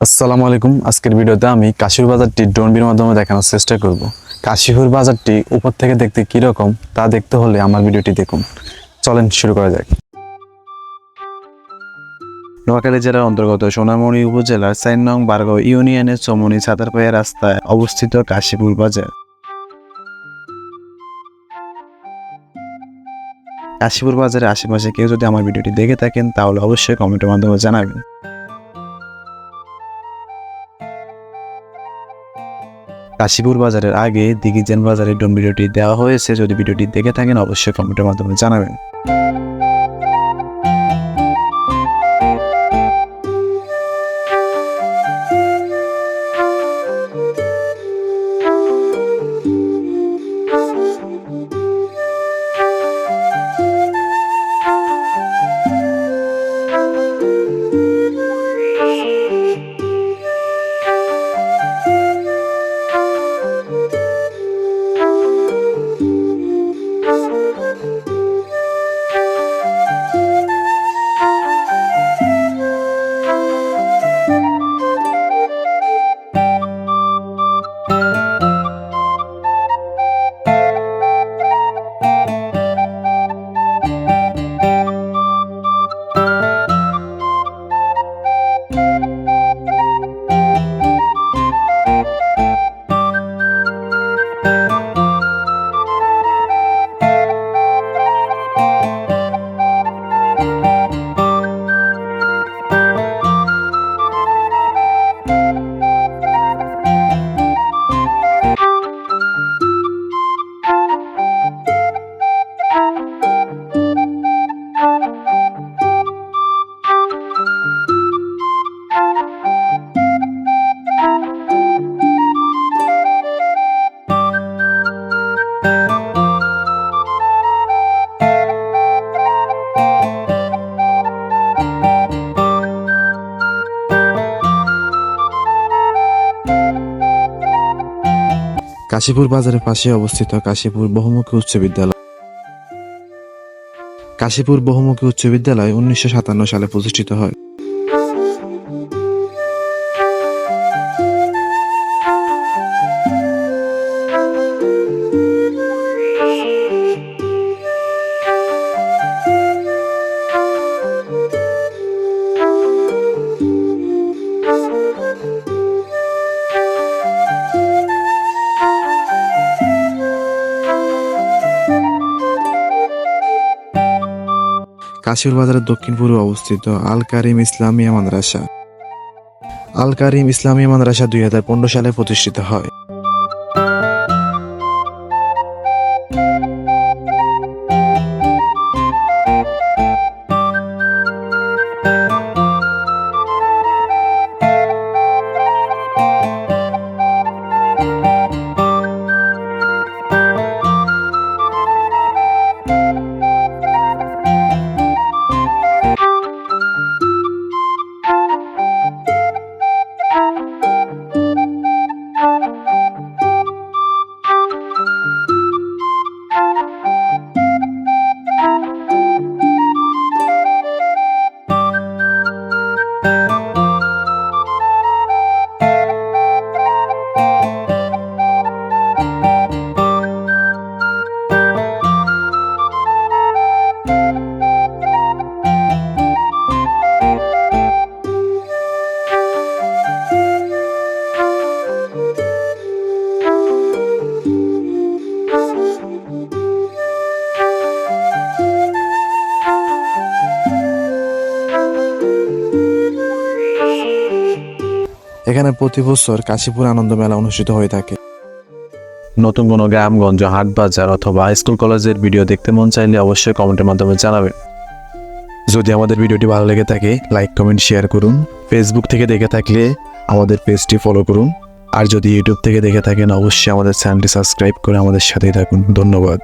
আসসালামু আলাইকুম। আজকের ভিডিওতে আমি কাশির বাজারটি ড্রোনবির মাধ্যমে দেখানোর চেষ্টা করব। কাশিপুর বাজারটি উপর থেকে দেখতে কীরকম তা দেখতে হলে আমার ভিডিওটি দেখুন। চলেন শুরু করা যাক। নোয়াখালী জেলার অন্তর্গত সোনামণি উপজেলার চার নং বারগাঁও ইউনিয়নের চমনি ছাতারপায়া রাস্তায় অবস্থিত কাশীপুর বাজার। কাশীপুর বাজারের আশেপাশে কেউ যদি আমার ভিডিওটি দেখে থাকেন, তাহলে অবশ্যই কমেন্টের মাধ্যমে জানাবেন। কাশীপুর বাজারের আগে দিঘিজেন বাজারে ডোম ভিডিওটি দেওয়া হয়েছে। যদি ভিডিওটি দেখে থাকেন, অবশ্যই কমেন্টের মাধ্যমে জানাবেন। কাশীপুর বাজারের পাশে অবস্থিত কাশীপুর বহুমুখী উচ্চ বিদ্যালয়। কাশীপুর বহুমুখী উচ্চ বিদ্যালয় উনিশশো সাতান্ন সালে প্রতিষ্ঠিত হয়। কাশীপুর বাজারের দক্ষিণ পূর্বে অবস্থিত আল কারিম ইসলামিয়া মাদ্রাসা। আল কারিম ইসলামিয়া মাদ্রাসা দুই হাজার পনেরো সালে প্রতিষ্ঠিত হয়। এখানে প্রতি বছর কাশীপুর আনন্দ মেলা অনুষ্ঠিত হয়ে থাকে। নতুন কোনো গ্রামগঞ্জ হাট বাজার অথবা স্কুল, কলেজের ভিডিও দেখতে মন চাইলে অবশ্যই কমেন্টের মাধ্যমে জানাবেন। যদি আমাদের ভিডিওটি ভালো লেগে থাকে, লাইক, কমেন্ট, শেয়ার করুন। ফেসবুক থেকে দেখে থাকলে আমাদের পেজটি ফলো করুন। আর যদি ইউটিউব থেকে দেখে থাকেন, অবশ্যই আমাদের চ্যানেলটি সাবস্ক্রাইব করে আমাদের সাথেই থাকুন। ধন্যবাদ।